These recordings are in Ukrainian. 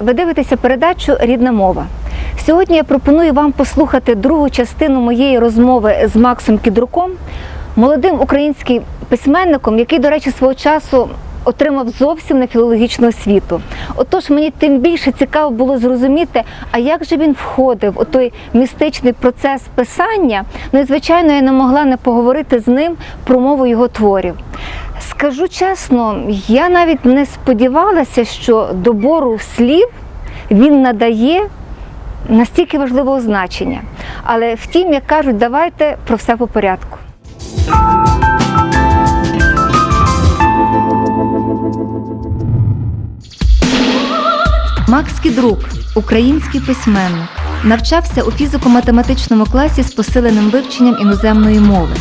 Ви дивитеся передачу Рідна мова. Сьогодні я пропоную вам послухати другу частину моєї розмови з Максом Кідруком, молодим українським письменником, який, до речі, свого часу отримав зовсім не філологічну освіту. Отож, мені тим більше цікаво було зрозуміти, а як же він входив у той містичний процес писання. Ну і звичайно, я не могла не поговорити з ним про мову його творів. Скажу чесно, я навіть не сподівалася, що добору слів він надає настільки важливого значення. Але втім, як кажуть, давайте про все по порядку. Макс Кідрук, український письменник, навчався у фізико-математичному класі з посиленим вивченням іноземної мови.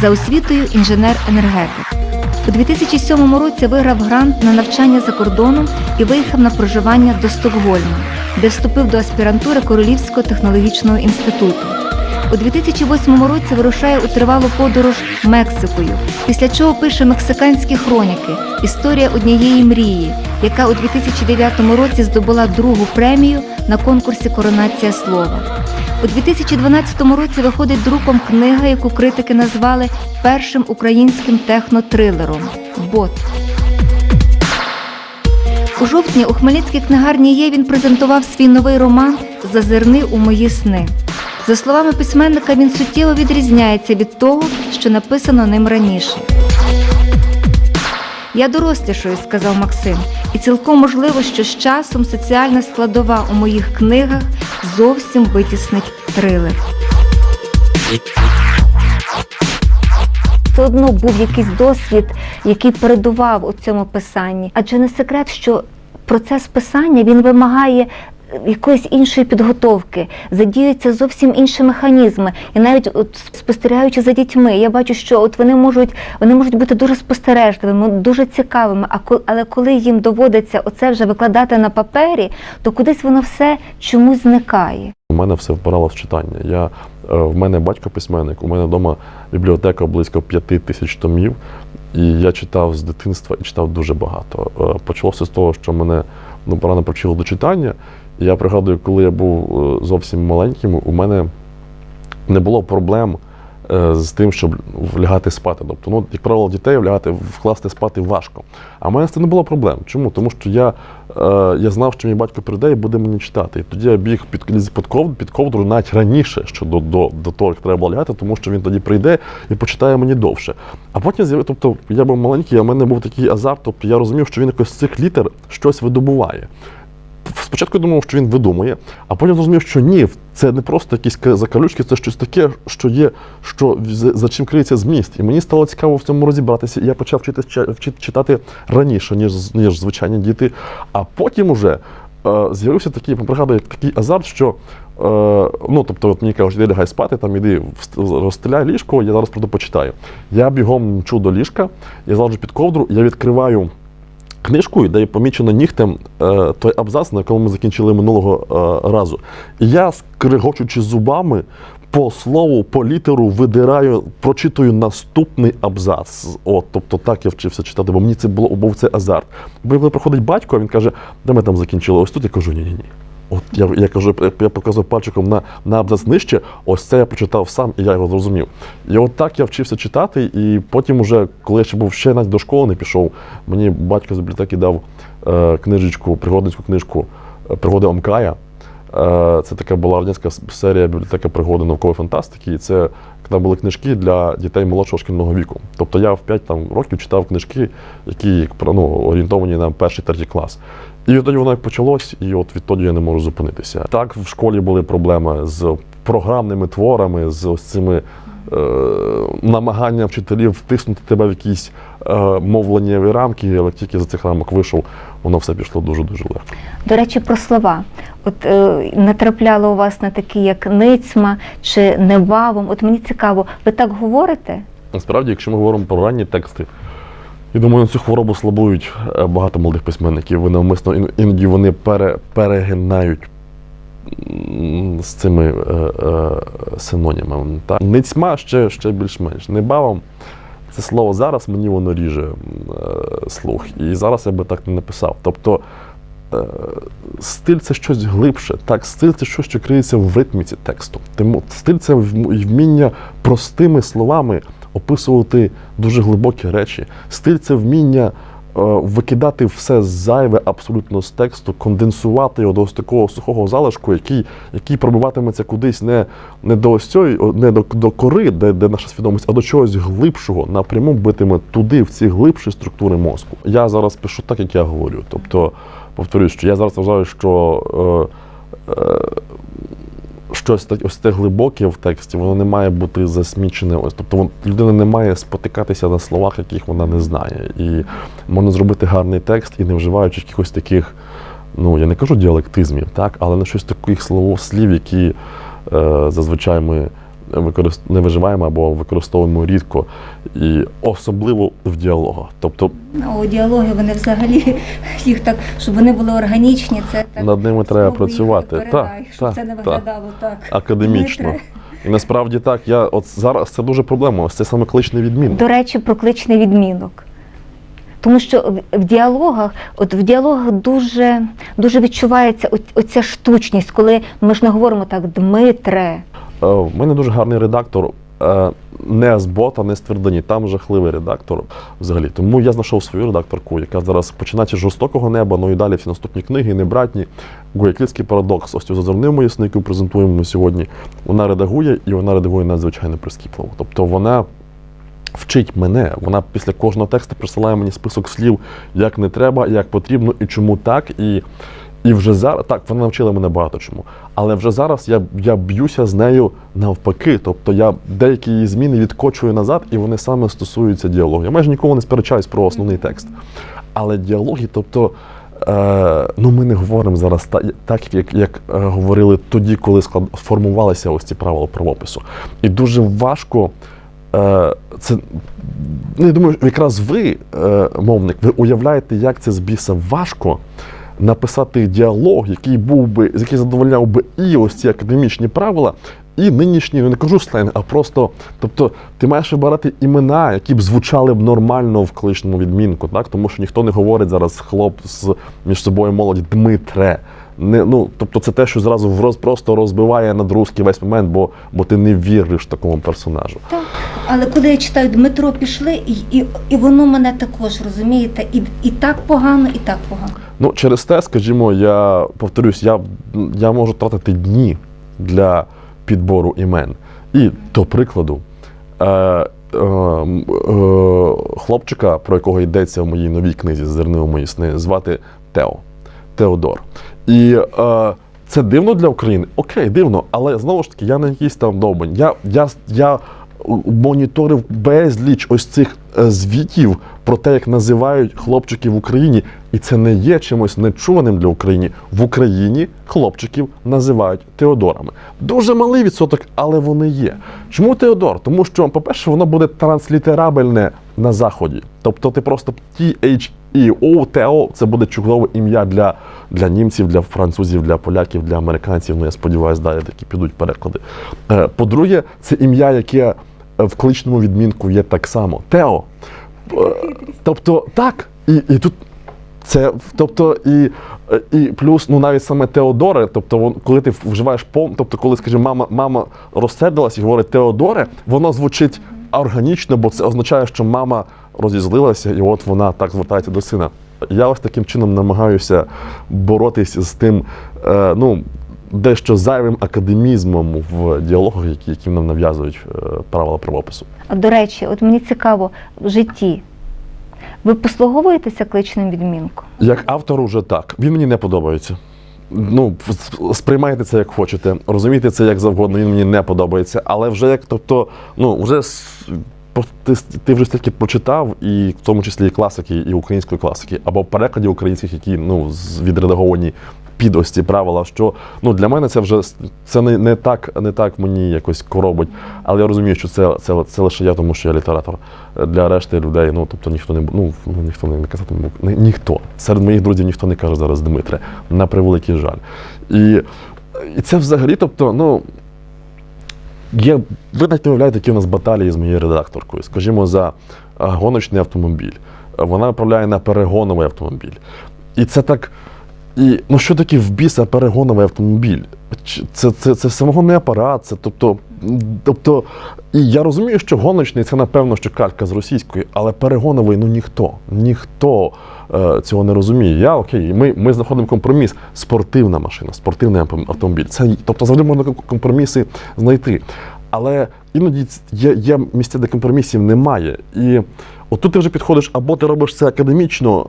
За освітою інженер-енергетик. У 2007 році виграв грант на навчання за кордоном і виїхав на проживання до Стокгольму, де вступив до аспірантури Королівського технологічного інституту. У 2008 році вирушає у тривалу подорож Мексикою, після чого пише мексиканські хроніки Історія однієї мрії, яка у 2009 році здобула другу премію на конкурсі Коронація слова. У 2012 році виходить друком книга, яку критики назвали першим українським технотрилером Бот. У жовтні у Хмельницькій книгарні є він презентував свій новий роман Зазирни у мої сни. За словами письменника, він суттєво відрізняється від того, що написано ним раніше. Я дорослішою, сказав Максим, і цілком можливо, що з часом соціальна складова у моїх книгах зовсім витіснить трилер. Все одно був якийсь досвід, який передував у цьому писанні. Адже не секрет, що процес писання він вимагає якоїсь іншої підготовки, задіються зовсім інші механізми. І навіть от спостерігаючи за дітьми, я бачу, що от вони можуть вони можуть бути дуже спостережливими, дуже цікавими. А але коли їм доводиться оце вже викладати на папері, то кудись воно все чомусь зникає. У мене все впирало в читання. Я, е, в мене батько письменник, у мене вдома бібліотека близько п'яти тисяч томів, і я читав з дитинства і читав дуже багато. Е, Почалося з того, що мене ну, рано привчили до читання. Я пригадую, коли я був е, зовсім маленьким, у мене не було проблем е, з тим, щоб влягати спати. Тобто, ну, як правило, дітей влягати, вкласти спати важко. А в мене з цим не було проблем. Чому? Тому що я, е, я знав, що мій батько прийде і буде мені читати. І тоді я біг під, під, ковдру, під ковдру навіть раніше, що до, до, до того, як треба було лягати, тому що він тоді прийде і почитає мені довше. А потім з'яви- тобто, я був маленький, а в мене був такий азарт, тобто я розумів, що він якось з цих літер щось видобуває. Спочатку думав, що він видумує, а потім зрозумів, що ні, це не просто якісь закалючки, це щось таке, що є, що за, чим криється зміст. І мені стало цікаво в цьому розібратися. І я почав вчити, читати раніше, ніж, ніж звичайні діти. А потім уже е, з'явився такий, пригадую, такий азарт, що е, ну, тобто, от мені кажуть, іди лягай спати, там іди розстеляй ліжко, я зараз прийду почитаю. Я бігом мчу до ліжка, я залажу під ковдру, я відкриваю книжку, де помічено нігтем е, той абзац, на якому ми закінчили минулого е, разу. Я, скригочучи зубами, по слову, по літеру видираю, прочитую наступний абзац. От, тобто так я вчився читати, бо мені це було був це азарт. Бо коли приходить батько, він каже, де ми там закінчили? Ось тут я кажу, ні-ні ні. От я, я кажу, я показую пальчиком на, на абзац нижче, ось це я прочитав сам і я його зрозумів. І от так я вчився читати, і потім, уже, коли я ще був ще навіть до школи не пішов, мені батько з бібліотеки дав е, книжечку, пригодницьку книжку е, Пригоди Омкая. Е, Це така була радянська серія бібліотека пригоди наукової фантастики. І це там були книжки для дітей молодшого шкільного віку. Тобто я в 5 там, років читав книжки, які ну, орієнтовані на перший третій клас. І відтоді воно як почалось, і от відтоді я не можу зупинитися. Так, в школі були проблеми з програмними творами, з ось цими е, намаганням вчителів втиснути тебе в якісь е, мовленнєві рамки, але тільки за цих рамок вийшов, воно все пішло дуже-дуже легко. До речі, про слова. От е, натрапляло у вас на такі, як ницьма чи небавом. От мені цікаво, ви так говорите? Насправді, якщо ми говоримо про ранні тексти, я думаю, цю хворобу слабують е, багато молодих письменників. Вони навмисно іноді вони пере, перегинають з цими е, е, синонімами. Та? Ницьма ще, ще більш-менш. Небавом це слово зараз мені воно ріже е, слух. І зараз я би так не написав. Тобто е, стиль це щось глибше. Так, стиль це щось, що криється в ритміці тексту. Тому стиль це вм- вміння простими словами описувати дуже глибокі речі. Стиль це вміння е, викидати все зайве абсолютно з тексту, конденсувати його до ось такого сухого залишку, який, який пробиватиметься кудись не, не до ось цієї, о, не до, до кори, де, де наша свідомість, а до чогось глибшого, напряму битиме туди, в ці глибші структури мозку. Я зараз пишу так, як я говорю. Тобто, повторюю, що я зараз вважаю, що. Е, е, щось ось те глибоке в тексті, воно не має бути засмічене. Ось, тобто людина не має спотикатися на словах, яких вона не знає. І можна зробити гарний текст і не вживаючи якихось таких, ну я не кажу діалектизмів, так, але на щось таких слов, слів, які е, зазвичай ми. Не виживаємо або використовуємо рідко, і особливо в діалогах. Тобто А у діалоги вони взагалі їх так, щоб вони були органічні, це так. над ними треба слово їх працювати. Так, щоб так, це не виглядало так. академічно. Дмитре. І насправді так, я от зараз це дуже проблема. Ось це саме кличний відмін. До речі, про кличний відмінок. Тому що в діалогах, от в діалогах дуже, дуже відчувається оця штучність, коли ми ж не говоримо так, Дмитре. Е, В мене дуже гарний редактор. е, Не з бота, не з твердині. Там жахливий редактор взагалі. Тому я знайшов свою редакторку, яка зараз починаючи з жорстокого неба, ну і далі всі наступні книги, небратні. Гуяклівський парадокс. Ось цю зазирнив моїсну, яку презентуємо ми сьогодні. Вона редагує і вона редагує надзвичайно прискіпливо. Тобто вона вчить мене. Вона після кожного тексту присилає мені список слів, як не треба, як потрібно і чому так. І, і вже зараз так, вона навчила мене багато чому. Але вже зараз я, я б'юся з нею навпаки. Тобто я деякі її зміни відкочую назад, і вони саме стосуються діалогу. Я майже ніколи не сперечаюсь про основний текст. Але діалоги, тобто. Е, ну, ми не говоримо зараз та, так, як, як е, говорили тоді, коли склад, формувалися ось ці правила правопису. І дуже важко е, це. Ну, я думаю, якраз ви, е, мовник, ви уявляєте, як це з біса важко написати діалог, який був би, який задовольняв би і ось ці академічні правила, і нинішні, ну не кажу сленг, а просто, тобто, ти маєш вибирати імена, які б звучали б нормально в кличному відмінку, так? Тому що ніхто не говорить зараз хлоп з між собою молоді Дмитре. Не, ну, тобто це те, що зразу в роз, просто розбиває над русський весь момент, бо, бо ти не віриш такому персонажу. Так. Але коли я читаю Дмитро пішли, і, і, і воно мене також розумієте, і, і так погано, і так погано. Ну, через те, скажімо, я повторюсь, я, я можу тратити дні для підбору імен. І до прикладу, е, е, е, хлопчика, про якого йдеться в моїй новій книзі Зерни у мої сни, звати Тео. Теодор. І е, це дивно для України? Окей, дивно, але знову ж таки, я не якийсь там довбень. Я, я, я моніторив безліч ось цих е, звітів про те, як називають хлопчиків в Україні, і це не є чимось нечуваним для України. В Україні хлопчиків називають Теодорами. Дуже малий відсоток, але вони є. Чому Теодор? Тому що, по-перше, воно буде транслітерабельне на заході. Тобто ти просто T-H-E-O, Тео, це буде чудове ім'я для, для німців, для французів, для поляків, для американців. Ну я сподіваюся, далі такі підуть переклади. Е, По-друге, це ім'я, яке е, в кличному відмінку є так само. Тео. Тобто, так, і, і тут це, тобто, і, і плюс, ну навіть саме Теодоре, тобто, вон- коли ти вживаєш пом, тобто, коли, скажімо, мама, мама розсердилась і говорить Теодоре, воно звучить органічно, бо це означає, що мама розізлилася, і от вона так звертається до сина. Я ось таким чином намагаюся боротися з тим, е, ну, дещо зайвим академізмом в діалогах, які, які нам нав'язують е, правила правопису. А, До речі, от мені цікаво, в житті ви послуговуєтеся кличним відмінком? Як автору вже так. Він мені не подобається. Ну, сприймайте це як хочете, розумійте це як завгодно, він мені не подобається. Але вже як, тобто, ну, вже по- ти, ти вже стільки прочитав, і в тому числі і класики, і української класики, або перекладі українських, які ну, відредаговані під ось ці правила, що ну, для мене це вже це не, не, так, не так мені якось коробить. Але я розумію, що це, це, це лише я, тому що я літератор. Для решти людей, ну тобто ніхто не ну, ну ніхто не казати не бу- ні- ніхто. Серед моїх друзів ніхто не каже зараз Дмитре, на превеликий жаль. І, і це взагалі, тобто, ну. Є, ви навіть не уявляєте, які у нас баталії з моєю редакторкою. Скажімо, за е, гоночний автомобіль. Вона направляє на перегоновий автомобіль. І це так. І ну що таке в біса перегоновий автомобіль? Це Це, це, це самогонний апарат, це тобто. Тобто, і я розумію, що гоночний це напевно що калька з російської, але перегоновий ну ніхто, ніхто е, цього не розуміє. Я окей, ми, ми знаходимо компроміс. Спортивна машина, спортивний автомобіль. Це тобто завжди можна компроміси знайти. Але іноді є, є місця, де компромісів немає. І отут ти вже підходиш, або ти робиш це академічно,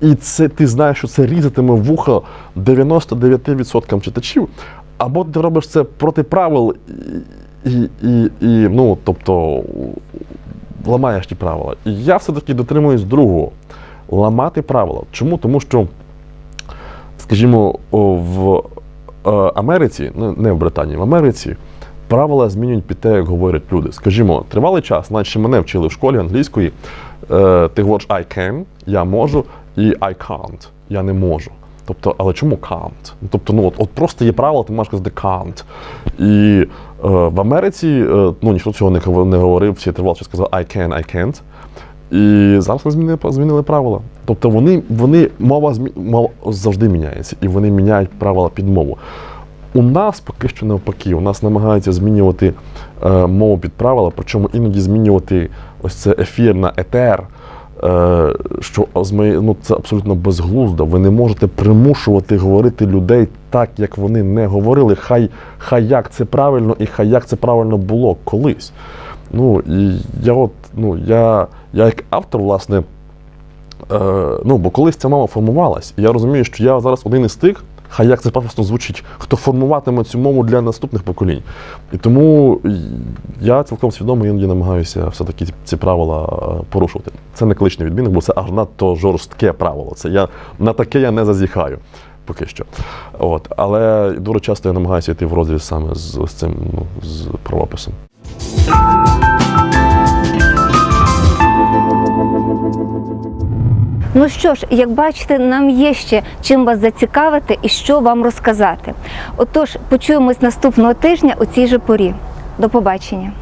і це ти знаєш, що це різатиме вуха 99% читачів, або ти робиш це проти правил і, і, і, ну, тобто, ламаєш ті правила. І я все-таки дотримуюсь другого ламати правила. Чому? Тому що, скажімо, в е, Америці, ну не в Британії, в Америці. Правила змінюють під те, як говорять люди. Скажімо, тривалий час, навіть ще мене вчили в школі англійської. Е, ти говориш I can, я можу, і I can't, я не можу. Тобто, але чому can't? Тобто, ну от, от просто є правило, ти можеш сказати can't. І е, в Америці е, ну, ніхто цього не, не говорив, всі тривали, що сказали I can, I can't. І зараз вони змінили, змінили правила. Тобто вони, вони мова, мова завжди міняється, і вони міняють правила під мову. У нас поки що навпаки, у нас намагаються змінювати е, мову під правила, причому іноді змінювати ось це ефір на етер. Е, що ну, це абсолютно безглуздо. Ви не можете примушувати говорити людей так, як вони не говорили. Хай, хай як це правильно і хай як це правильно було колись. Ну і я от, ну, я, я як автор, власне, Е, ну, бо колись ця мова формувалась. І я розумію, що я зараз один із тих, хай як це пафосно звучить, хто формуватиме цю мову для наступних поколінь. І тому я цілком свідомо іноді намагаюся все-таки ці- правила е, порушувати. Це не кличний відмінок, бо це аж надто жорстке правило. Це я на таке я не зазіхаю. Поки що. От. Але дуже часто я намагаюся йти в розріз саме з, з цим ну, з правописом. Ну що ж, як бачите, нам є ще чим вас зацікавити і що вам розказати. Отож, почуємось наступного тижня у цій же порі. До побачення.